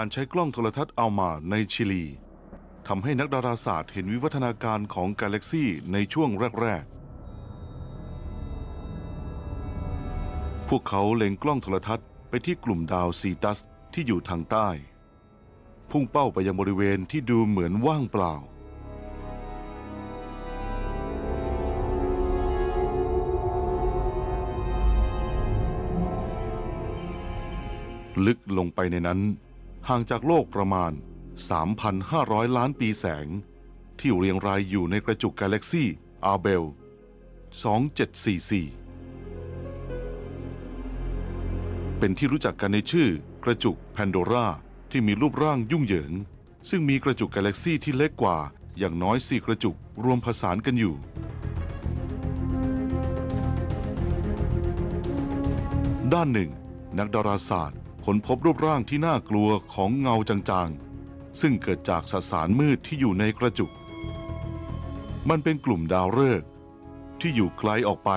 การใช้กล้องโทรทัศน์อัลมาในชิลีทำให้นักดาราศาสตร์เห็นวิวัฒนาการของกาแล็กซี่ในช่วงแรก ๆ พวกเขาเล็งกล้องโทรทัศน์ไปที่กลุ่มดาวซีตัสที่อยู่ทางใต้ พุ่งเป้าไปยังบริเวณที่ดูเหมือนว่างเปล่า ลึกลงไปในนั้น ห่างจากโลกประมาณ 3,500 ล้านปีแสง ที่เรียงรายอยู่ในกระจุกกาแล็กซี่อาเบล 2744 เป็นที่รู้จักกันในชื่อกระจุกแพนโดราที่มีรูปร่างยุ่งเหยิง ซึ่งมีกระจุกกาแล็กซี่ที่เล็กกว่าอย่างน้อยสี่กระจุกรวมผสานกันอยู่ด้านหนึ่ง นักดาราศาสตร์ ค้นพบรูปร่างที่น่ากลัวของเงาจางๆ ซึ่งเกิดจากสสารมืดที่อยู่ในกระจุก มันเป็นกลุ่มดาวฤกษ์ที่อยู่ไกลออกไป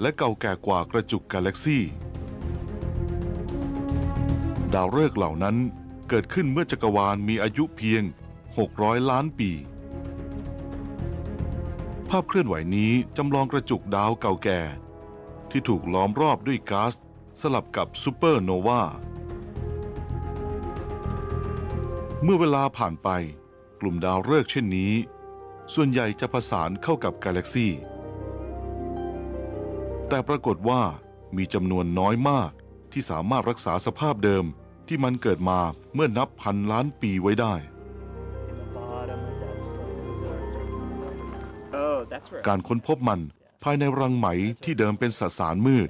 และเก่าแก่กว่ากระจุกกาแล็กซี่ ดาวฤกษ์เหล่านั้นเกิดขึ้นเมื่อจักรวาลมีอายุเพียง 600 ล้านปี ภาพเคลื่อนไหวนี้จำลองกระจุกดาวเก่าแก่ ที่ถูกล้อมรอบด้วยก๊าซสลับกับซูเปอร์โนวา เมื่อเวลาผ่านไป กลุ่มดาวฤกษ์เช่นนี้ ส่วนใหญ่จะผสานเข้ากับกาแล็กซี่ แต่ปรากฏว่ามีจำนวนน้อยมากที่สามารถรักษาสภาพเดิมที่มันเกิดมาเมื่อนับพันล้านปีไว้ได้ Oh, การค้นพบมันภายในรังไหมที่เดิมเป็นสสารมืด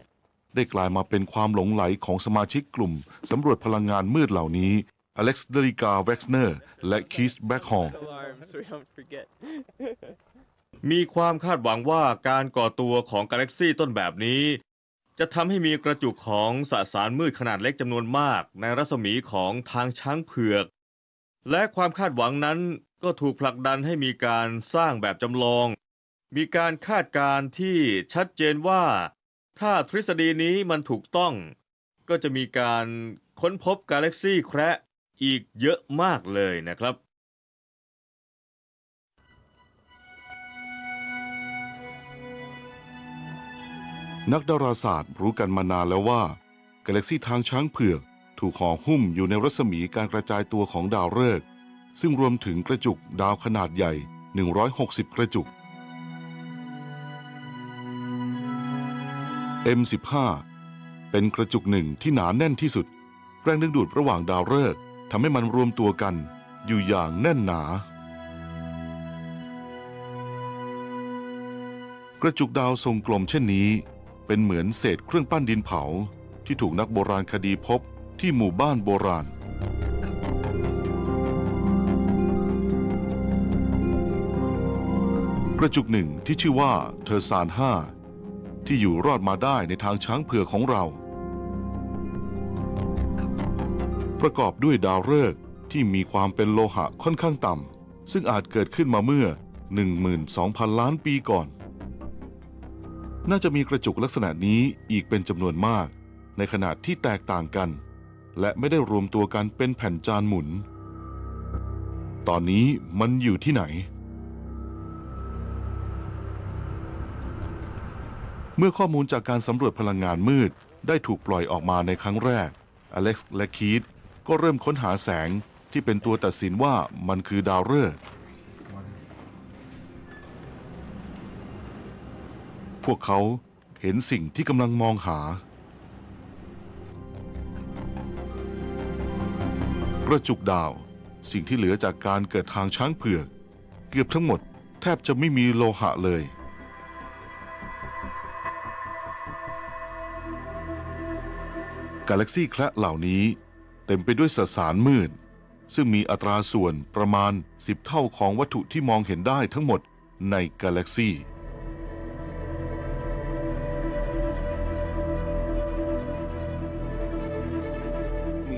ได้กลายมาเป็นความหลงไหลของสมาชิกกลุ่มสำรวจพลังงานมืดเหล่านี้ อเล็กซ์เดริกาเว็กซ์เนอร์ และคีสแบ็กฮอล Alarm, so we don't forget. มีความคาดหวังว่าการก่อตัวของกาแล็กซี่ต้นแบบนี้ จะทำให้มีกระจุกของสสารมืดขนาดเล็กจำนวนมาก ในรัศมีของทางช้างเผือก และความคาดหวังนั้นก็ถูกผลักดันให้มีการสร้างแบบจำลอง มีการคาดการณ์ที่ชัดเจนว่า ถ้าทฤษฎีนี้มันถูกต้อง ก็จะมีการค้นพบกาแล็กซี่แคระ อีกเยอะมากเลยนะครับ นักดาราศาสตร์รู้กันมานานแล้วว่ากาแล็กซีทางช้างเผือกถูกห่อหุ้มอยู่ในรัศมีการกระจายตัวของดาวฤกษ์ซึ่งรวมถึงกระจุกดาวขนาดใหญ่ 160 กระจุก M15 เป็นกระจุกหนึ่งที่หนาแน่นที่สุด แรงดึงดูดระหว่างดาวฤกษ์ ทำให้มันรวมตัวกันอยู่อย่างแน่นหนา กระจุกดาวทรงกลมเช่นนี้ เป็นเหมือนเศษเครื่องปั้นดินเผาที่ถูกนักโบราณคดีพบที่หมู่บ้านโบราณ กระจุกหนึ่งที่ชื่อว่าเทอร์ซานห้าที่อยู่รอดมาได้ในทางช้างเผือกของเรา ประกอบด้วยดาวฤกษ์ที่มีความเป็นโลหะค่อนข้างต่ำ ซึ่งอาจเกิดขึ้นมาเมื่อ 12,000 ล้านปีก่อน น่าจะมีกระจุกลักษณะนี้อีกเป็นจำนวนมาก ในขณะที่แตกต่างกัน และไม่ได้รวมตัวกันเป็นแผ่นจานหมุน ตอนนี้มันอยู่ที่ไหน เมื่อข้อมูลจากการสำรวจพลังงานมืดได้ถูกปล่อยออกมาในครั้งแรก อเล็กซ์และคีต ก็เริ่มค้นหาแสงที่เป็นตัวตัดสินว่ามันคือดาวฤกษ์พวกเขาเห็นสิ่งที่กำลังมองหากระจุกดาว สิ่งที่เหลือจากการเกิดทางช้างเผือก เกือบทั้งหมดแทบจะไม่มีโลหะเลย กาแล็กซี่แคระเหล่านี้ เต็มไปด้วยสสารมืด ซึ่งมีอัตราส่วนประมาณ 10 เท่าของวัตถุที่มองเห็นได้ทั้งหมดในกาแล็กซี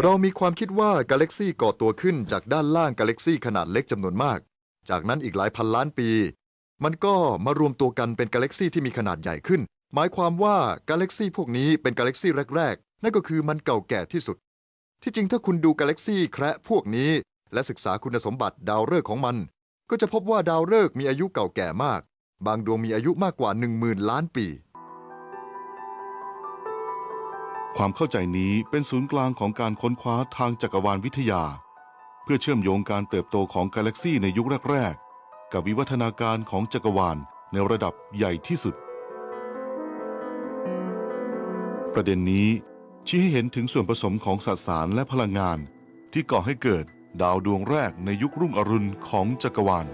เรามีความคิดว่ากาแล็กซีก่อตัวขึ้นจากด้านล่างกาแล็กซีขนาดเล็กจำนวนมาก จากนั้นอีกหลายพันล้านปี มันก็มารวมตัวกันเป็นกาแล็กซีที่มีขนาดใหญ่ขึ้น หมายความว่ากาแล็กซีพวกนี้เป็นกาแล็กซีแรก ๆ นั่นก็คือมันเก่าแก่ที่สุด ที่จริงถ้าคุณดูกาแล็กซี่แคระพวกนี้ และศึกษาคุณสมบัติดาวฤกษ์ของมัน ก็จะพบว่าดาวฤกษ์มีอายุเก่าแก่มาก บางดวงมีอายุมากกว่า 10,000 ล้านปี ความเข้าใจนี้เป็นศูนย์กลางของการค้นคว้าทางจักรวาลวิทยา เพื่อเชื่อมโยงการเติบโตของกาแล็กซี่ในยุคแรกๆ กับวิวัฒนาการของจักรวาลในระดับใหญ่ที่สุด ประเด็นนี้ ชี้ให้เห็นถึงส่วนผสมของสสารและพลังงาน ที่ก่อให้เกิดดาวดวงแรกในยุครุ่งอรุณของจักรวาล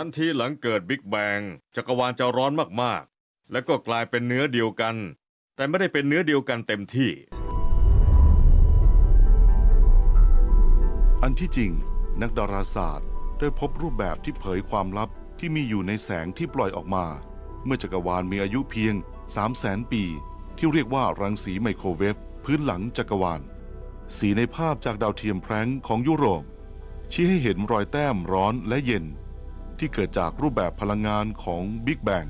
ทันทีหลังเกิดบิ๊กแบงจักรวาลจะร้อนมากๆ และก็กลายเป็นเนื้อเดียวกัน แต่ไม่ได้เป็นเนื้อเดียวกันเต็มที่ อันที่จริง นักดาราศาสตร์ ได้พบรูปแบบที่เผยความลับที่มีอยู่ในแสงที่ปล่อยออกมา เมื่อจักรวาลมีอายุเพียง 3 0 0แสนปี ที่เรียกว่ารังสีไมโครเวฟพื้นหลังจักรวาล สีในภาพจากดาวเทียมแพร้งของยุโรปชี้ให้เห็นรอยแต้มร้อนและเย็น ที่เกิดจากรูปแบบพลังงานของบิ๊กแบง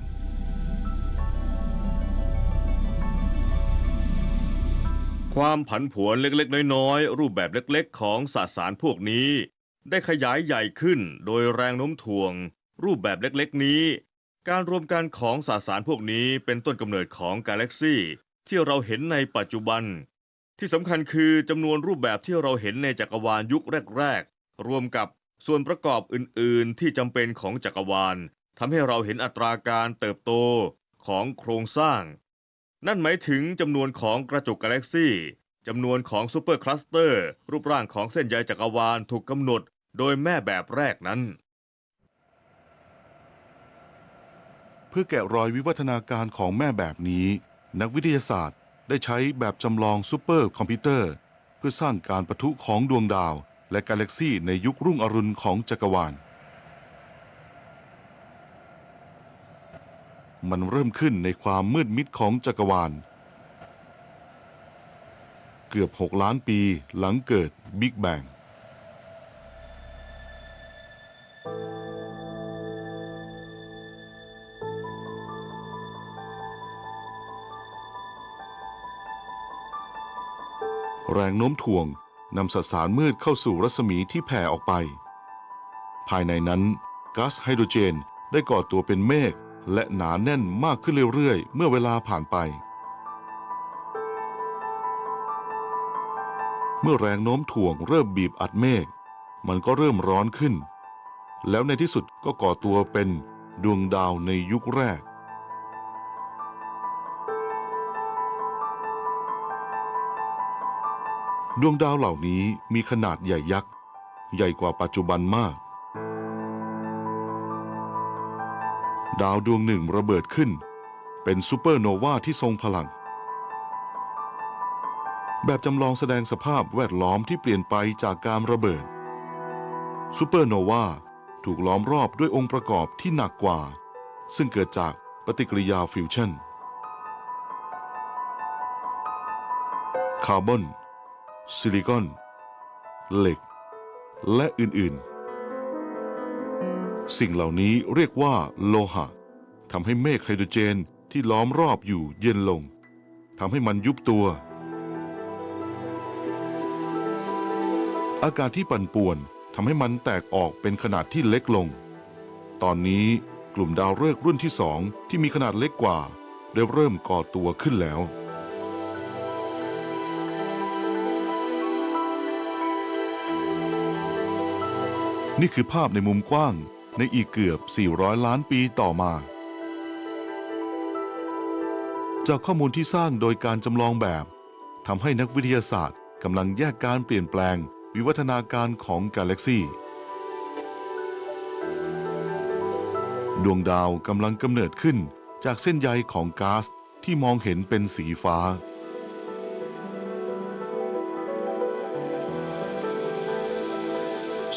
ความผันผวนเล็กๆ น้อยๆ รูปแบบเล็กๆ ของสสารพวกนี้ ได้ขยายใหญ่ขึ้นโดยแรงโน้มถ่วง รูปแบบเล็กๆ นี้ การรวมกันของสสารพวกนี้เป็นต้นกำเนิดของกาแล็กซี่ที่เราเห็นในปัจจุบัน ที่สำคัญคือจำนวนรูปแบบที่เราเห็นในจักรวาลยุคแรก ๆ รวมกับ ส่วนประกอบอื่น ๆ ที่จำเป็นของจักรวาลทำให้เราเห็นอัตราการเติบโตของโครงสร้าง นั่นหมายถึงจำนวนของกระจุกกาแล็กซี่จำนวนของซูเปอร์คลัสเตอร์ รูปร่างของเส้นใยจักรวาลถูกกำหนดโดยแม่แบบแรกนั้น เพื่อแกะรอยวิวัฒนาการของแม่แบบนี้ นักวิทยาศาสตร์ได้ใช้แบบจำลองซูเปอร์คอมพิวเตอร์ เพื่อสร้างการปะทุของดวงดาว และกาแล็กซี่ในยุครุ่งอรุณของจักรวาล มันเริ่มขึ้นในความมืดมิดของจักรวาล เกือบ 6 ล้านปีหลังเกิดบิ๊กแบงแรงโน้มถ่วง นำสสารมืดเข้าสู่รัศมีที่แผ่ออกไป ภายในนั้นก๊าซไฮโดรเจนได้ก่อตัวเป็นเมฆและหนาแน่นมากขึ้นเรื่อยๆ เมื่อเวลาผ่านไป เมื่อแรงโน้มถ่วงเริ่มบีบอัดเมฆมันก็เริ่มร้อนขึ้น แล้วในที่สุดก็ก่อตัวเป็นดวงดาวในยุคแรก ดวงดาวเหล่านี้มีขนาดใหญ่ยักษ์ ใหญ่กว่าปัจจุบันมาก ดาวดวงหนึ่งระเบิดขึ้น เป็นซูเปอร์โนวาที่ทรงพลัง แบบจำลองแสดงสภาพแวดล้อมที่เปลี่ยนไปจากการระเบิดซูเปอร์โนวาถูกล้อมรอบด้วยองค์ประกอบที่หนักกว่า ซึ่งเกิดจากปฏิกิริยาฟิวชั่น คาร์บอน ซิลิคอน เหล็ก และอื่นๆ สิ่งเหล่านี้เรียกว่าโลหะทำให้เมฆไฮโดรเจนที่ล้อมรอบอยู่เย็นลงทำให้มันยุบตัว อากาศที่ปั่นป่วนทำให้มันแตกออกเป็นขนาดที่เล็กลง ตอนนี้กลุ่มดาวฤกษ์รุ่นที่สองที่มีขนาดเล็กกว่า ได้เริ่มก่อตัวขึ้นแล้ว นี่คือภาพในมุมกว้างในอีกเกือบ 400 ล้านปีต่อมา จากข้อมูลที่สร้างโดยการจำลองแบบทำให้นักวิทยาศาสตร์กำลังแยกการเปลี่ยนแปลงวิวัฒนาการของกาแล็กซีดวงดาวกำลังกำเนิดขึ้นจากเส้นใยของก๊าซที่มองเห็นเป็นสีฟ้า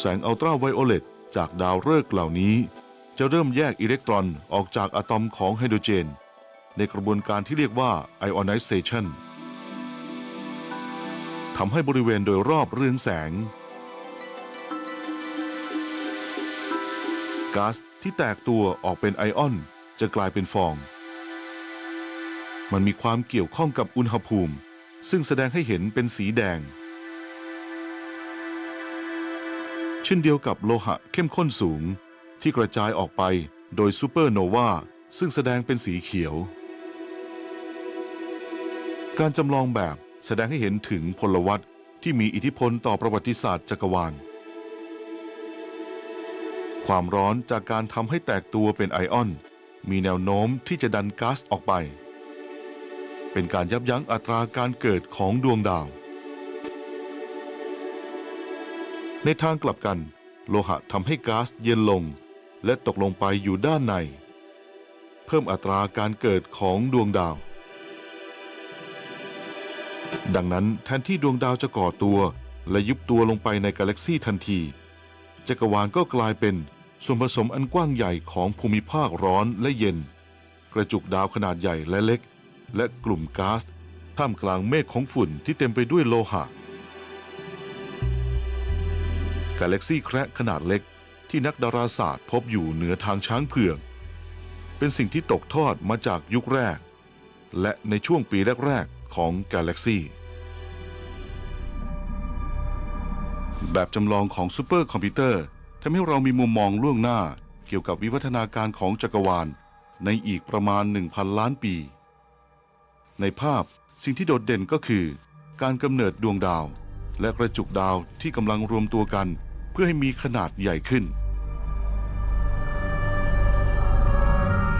แสงอัลตราไวโอเลตจากดาวฤกษ์เหล่านี้ จะเริ่มแยกอิเล็กตรอนออกจากอะตอมของไฮโดรเจน ในกระบวนการที่เรียกว่า ionization ทำให้บริเวณโดยรอบเรืองแสงก๊าซที่แตกตัวออกเป็นไอออน จะกลายเป็นฟอง มันมีความเกี่ยวข้องกับอุณหภูมิ ซึ่งแสดงให้เห็นเป็นสีแดง ช่นเดียวกับโลหะเข้มข้นสูง ที่กระจายออกไปโดยซูเปอร์โนวาซึ่งแสดงเป็นสีเขียว การจำลองแบบแสดงให้เห็นถึงพลวัตที่มีอิทธิพลต่อประวัติศาสตร์จักรวาล ความร้อนจากการทำให้แตกตัวเป็นไอออน มีแนวโน้มที่จะดันก๊าซออกไป เป็นการยับยั้งอัตราการเกิดของดวงดาว ในทางกลับกัน โลหะทำให้ก๊าซเย็นลง และตกลงไปอยู่ด้านใน เพิ่มอัตราการเกิดของดวงดาว ดังนั้นแทนที่ดวงดาวจะก่อตัวและยุบตัวลงไปในกาแล็กซีทันที จักรวาลก็กลายเป็นส่วนผสมอันกว้างใหญ่ของภูมิภาคร้อนและเย็น กระจุกดาวขนาดใหญ่และเล็ก และกลุ่มก๊าซท่ามกลางเมฆของฝุ่นที่เต็มไปด้วยโลหะ กาแล็กซี่แคระขนาดเล็ก ที่นักดาราศาสตร์พบอยู่เหนือทางช้างเผือก เป็นสิ่งที่ตกทอดมาจากยุคแรก และในช่วงปีแรกๆของกาแล็กซี่แบบจำลองของซูเปอร์คอมพิวเตอร์ทำให้เรามีมุมมองล่วงหน้าเกี่ยวกับวิวัฒนาการของจักรวาล ในอีกประมาณ 1,000 ล้านปี ในภาพสิ่งที่โดดเด่นก็คือ การกำเนิดดวงดาว และกระจุกดาวที่กำลังรวมตัวกัน พื่อให้มีขนาดใหญ่ขึ้น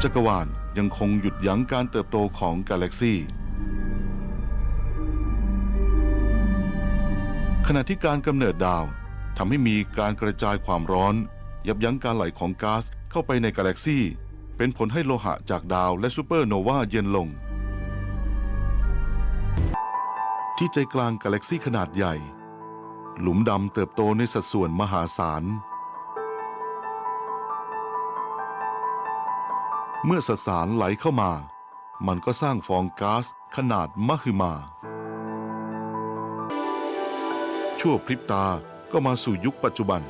จักรวาลยังคงหยุดยั้งการเติบโตของกาแล็กซีขณะที่การกำเนิดดาวทำให้มีการกระจายความร้อน ยับยั้งการไหลของก๊าซเข้าไปในกาแล็กซีเป็นผลให้โลหะจากดาวและซูเปอร์โนวาเย็นลง ที่ใจกลางกาแล็กซีขนาดใหญ่ หลุมดำเติบโตในสัดส่วนมหาศาล เมื่อสสารไหลเข้ามา มันก็สร้างฟองก๊าซขนาดมหึมา ชั่วพริบตาก็มาสู่ยุคปัจจุบัน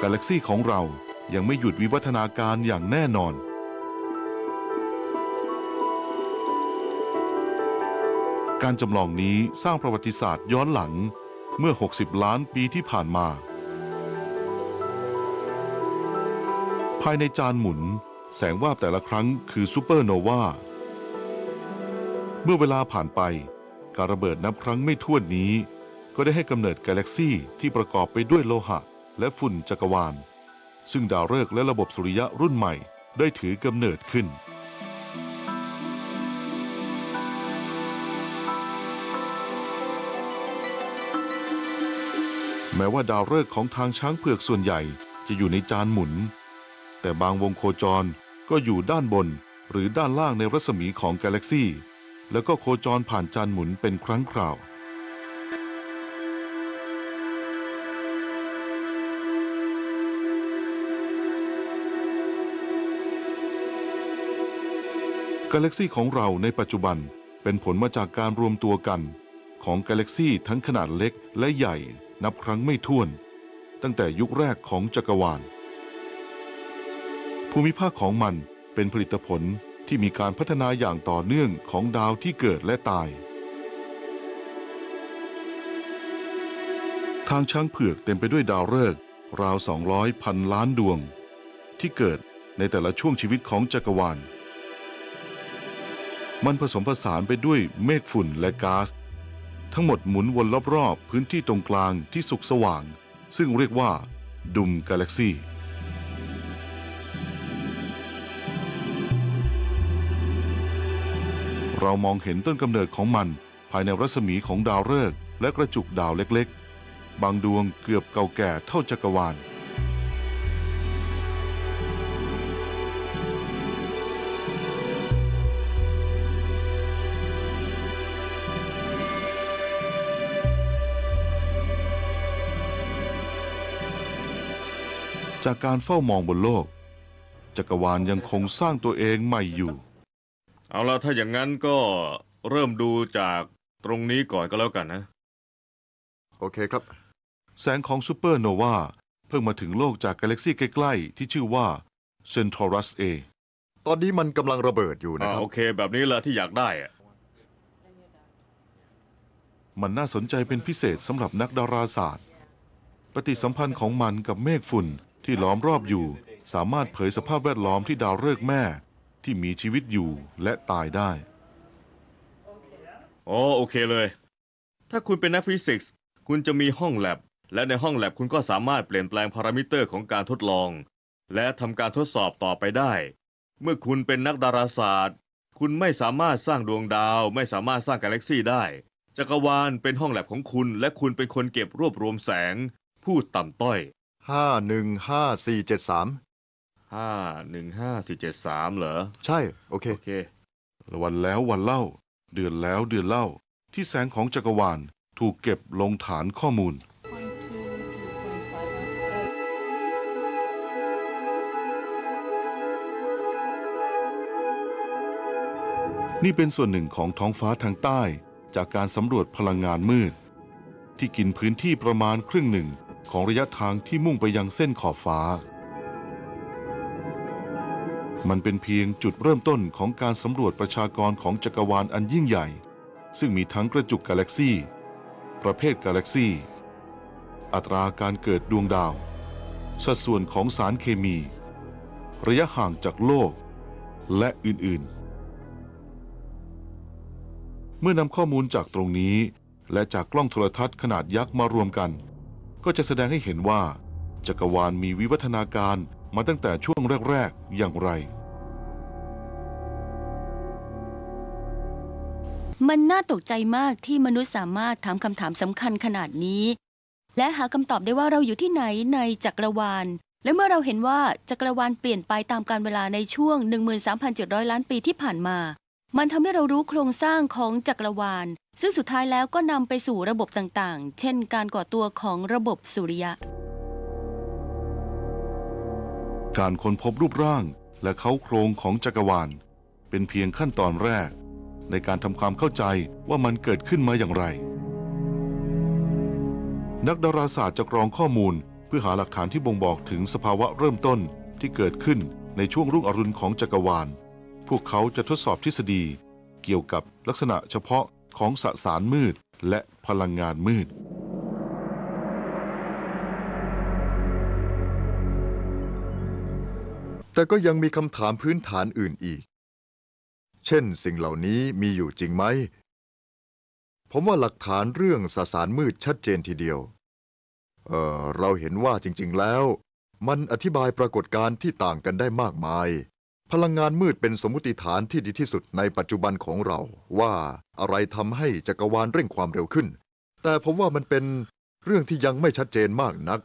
กาแล็กซี่ของเรายังไม่หยุดวิวัฒนาการอย่างแน่นอน การจำลองนี้สร้างประวัติศาสตร์ย้อนหลังเมื่อ 60 ล้านปีที่ผ่านมา ภายในจานหมุน แสงวาบแต่ละครั้งคือซูเปอร์โนวา เมื่อเวลาผ่านไป การระเบิดนับครั้งไม่ถ้วนนี้ ก็ได้ให้กำเนิดกาแล็กซี่ที่ประกอบไปด้วยโลหะ และฝุ่นจักรวาล ซึ่งดาวฤกษ์และระบบสุริยะรุ่นใหม่ได้ถือกำเนิดขึ้น ม้ว่าดาวฤกษ์ของทางช้างเผือกส่วนใหญ่จะอยู่ในจานหมุน แต่บางวงโคจรก็อยู่ด้านบนหรือด้านล่างในรัศมีของกาแล็กซี่ แล้วก็โคจรผ่านจานหมุนเป็นครั้งคราว กาแล็กซี่ของเราในปัจจุบันเป็นผลมาจากการรวมตัวกัน ของกาแล็กซี่ทั้งขนาดเล็กและใหญ่นับครั้งไม่ถ้วน ตั้งแต่ยุคแรกของจักรวาล ภูมิภาคของมันเป็นผลิตผลที่มีการพัฒนาอย่างต่อเนื่องของดาวที่เกิดและตาย ทางช้างเผือกเต็มไปด้วยดาวฤกษ์ราว 200พันล้านดวง ที่เกิดในแต่ละช่วงชีวิตของจักรวาล มันผสมผสานไปด้วยเมฆฝุ่นและก๊าซ ทั้งหมดหมุนวนรอบๆพื้นที่ตรงกลางที่สุกสว่าง ซึ่งเรียกว่า ดุมกาแล็กซีเรามองเห็นต้นกำเนิดของมันภายในรัศมีของดาวฤกษ์และกระจุกดาวเล็กๆ บางดวงเกือบเก่าแก่เท่าจักรวาล จากการเฝ้ามองบนโลก จักรวาลยังคงสร้างตัวเองใหม่อยู่ เอาละถ้าอย่างนั้นก็เริ่มดูจากตรงนี้ก่อนก็แล้วกันนะ โอเคครับ แสงของซูเปอร์โนวาเพิ่งมาถึงโลกจากกาแล็กซีใกล้ ๆ ที่ชื่อว่า Centaurus A ตอนนี้มันกำลังระเบิดอยู่นะอ่าครับ โอเค แบบนี้แหละที่อยากได้อะมันน่าสนใจเป็นพิเศษสำหรับนักดาราศาสตร์ ปฏิสัมพันธ์ของมันกับเมฆฝุ่น ที่ล้อมรอบอยู่ สามารถเผยสภาพแวดล้อมที่ดาวฤกษ์แม่ที่มีชีวิตอยู่และตายได้ อ๋อโอเคเลย ถ้าคุณเป็นนักฟิสิกส์ คุณจะมีห้องแลบ และในห้องแลบคุณก็สามารถเปลี่ยนแปลงพารามิเตอร์ของการทดลอง และทำการทดสอบต่อไปได้ เมื่อคุณเป็นนักดาราศาสตร์ คุณไม่สามารถสร้างดวงดาว ไม่สามารถสร้างกาแล็กซี่ได้ จักรวาลเป็นห้องแลบของคุณ และคุณเป็นคนเก็บรวบรวมแสงพูดต่ำต้อย ห้าหนึ่งห้าสี่เจ็ดสามห้าหนึ่งห้าสี่เจ็ดสามเหรอ ใช่ โอเค โอเค วันแล้ววันเล่า เดือนแล้วเดือนเล่า ที่แสงของจักรวาลถูกเก็บลงฐานข้อมูล นี่เป็นส่วนหนึ่งของท้องฟ้าทางใต้ จากการสำรวจพลังงานมืด ที่กินพื้นที่ประมาณครึ่งหนึ่ง ของระยะทางที่มุ่งไปยังเส้นขอบฟ้า มันเป็นเพียงจุดเริ่มต้นของการสำรวจประชากรของจักรวาลอันยิ่งใหญ่ ซึ่งมีทั้งกระจุกกาแล็กซี่ ประเภทกาแล็กซี่ อัตราการเกิดดวงดาว สัดส่วนของสารเคมี ระยะห่างจากโลก และอื่น ๆเมื่อนำข้อมูลจากตรงนี้ และจากกล้องโทรทัศน์ขนาดยักษ์มารวมกัน ก็จะแสดงให้เห็นว่า จักรวาลมีวิวัฒนาการมาตั้งแต่ช่วงแรก ๆ อย่างไร มันน่าตกใจมากที่มนุษย์สามารถถามคำถามสำคัญขนาดนี้ และหาคำตอบได้ว่าเราอยู่ที่ไหนในจักรวาล และเมื่อเราเห็นว่าจักรวาลเปลี่ยนไปตามกาลเวลาในช่วง 13,700 ล้านปีที่ผ่านมา มันทำให้เรารู้โครงสร้างของจักรวาล ซึ่งสุดท้ายแล้วก็นำไปสู่ระบบต่างๆ เช่น การก่อตัวของระบบสุริยะ การค้นพบรูปร่างและเขาโครงของจักรวาล เป็นเพียงขั้นตอนแรก ในการทำความเข้าใจว่ามันเกิดขึ้นมาอย่างไร นักดาราศาสตร์จะกรองข้อมูล เพื่อหาหลักฐานที่บ่งบอกถึงสภาวะเริ่มต้นที่เกิดขึ้นในช่วงรุ่งอรุณของจักรวาล พวกเขาจะทดสอบทฤษฎี เกี่ยวกับลักษณะเฉพาะของสสารมืดและพลังงานมืด แต่ก็ยังมีคำถามพื้นฐานอื่นอีก เช่นสิ่งเหล่านี้มีอยู่จริงไหม ผมว่าหลักฐานเรื่องสสารมืดชัดเจนทีเดียว เออเราเห็นว่าจริง ๆ แล้ว มันอธิบายปรากฏการณ์ที่ต่างกันได้มากมาย พลังงานมืดเป็นสมมติฐานที่ดีที่สุดในปัจจุบันของเราว่าอะไรทำให้จักรวาลเร่งความเร็วขึ้น แต่ผมว่ามันเป็นเรื่องที่ยังไม่ชัดเจนมากนัก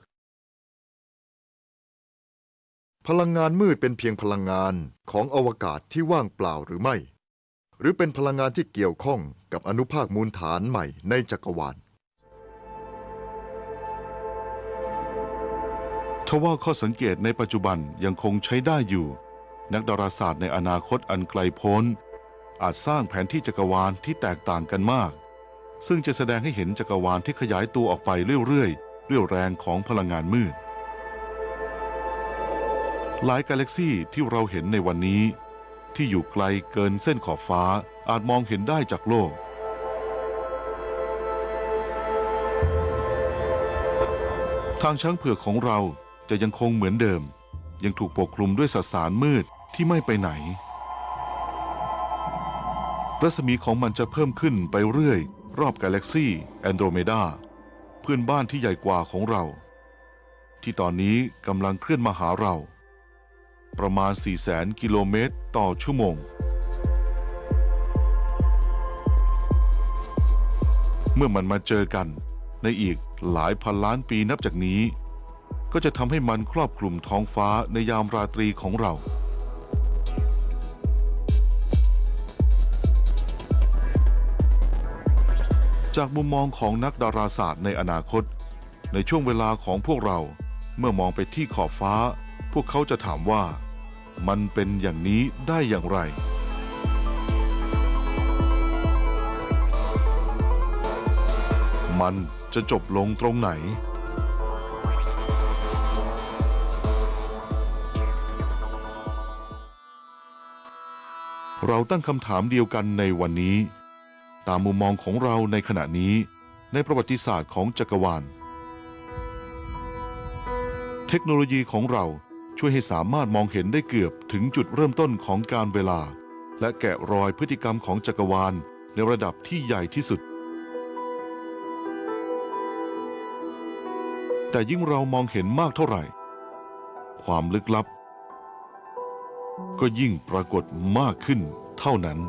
พลังงานมืดเป็นเพียงพลังงานของอวกาศที่ว่างเปล่าหรือไม่ หรือเป็นพลังงานที่เกี่ยวข้องกับอนุภาคมูลฐานใหม่ในจักรวาลทว่าข้อสังเกตในปัจจุบันยังคงใช้ได้อยู่ นักดาราศาสตร์ในอนาคตอันไกลโพ้น อาจสร้างแผนที่จักรวาลที่แตกต่างกันมาก ซึ่งจะแสดงให้เห็นจักรวาลที่ขยายตัวออกไปเรื่อยๆด้วยแรงของพลังงานมืด หลายกาแล็กซี่ที่เราเห็นในวันนี้ ที่อยู่ไกลเกินเส้นขอบฟ้าอาจมองเห็นได้จากโลกทางช้างเผือกของเราจะยังคงเหมือนเดิม ยังถูกปกคลุมด้วยสสารมืด ที่ไม่ไปไหน รัศมีของมันจะเพิ่มขึ้นไปเรื่อย รอบกาแล็กซี่แอนโดรเมดาเพื่อนบ้านที่ใหญ่กว่าของเรา ที่ตอนนี้กำลังเคลื่อนมาหาเรา ประมาณ 400,000 กิโลเมตรต่อชั่วโมง เมื่อมันมาเจอกันในอีกหลายพันล้านปีนับจากนี้ ก็จะทำให้มันครอบคลุมท้องฟ้าในยามราตรีของเรา จากมุมมองของนักดาราศาสตร์ในอนาคต ในช่วงเวลาของพวกเรา เมื่อมองไปที่ขอบฟ้า พวกเขาจะถามว่า มันเป็นอย่างนี้ได้อย่างไรมันจะจบลงตรงไหน เราตั้งคำถามเดียวกันในวันนี้ ตามมุมมองของเราในขณะนี้ในประวัติศาสตร์ของจักรวาล เทคโนโลยีของเราช่วยให้สามารถมองเห็นได้เกือบถึงจุดเริ่มต้นของการเวลา และแกะรอยพฤติกรรมของจักรวาลในระดับที่ใหญ่ที่สุด แต่ยิ่งเรามองเห็นมากเท่าไหร่ ความลึกลับ ก็ยิ่งปรากฏมากขึ้นเท่านั้น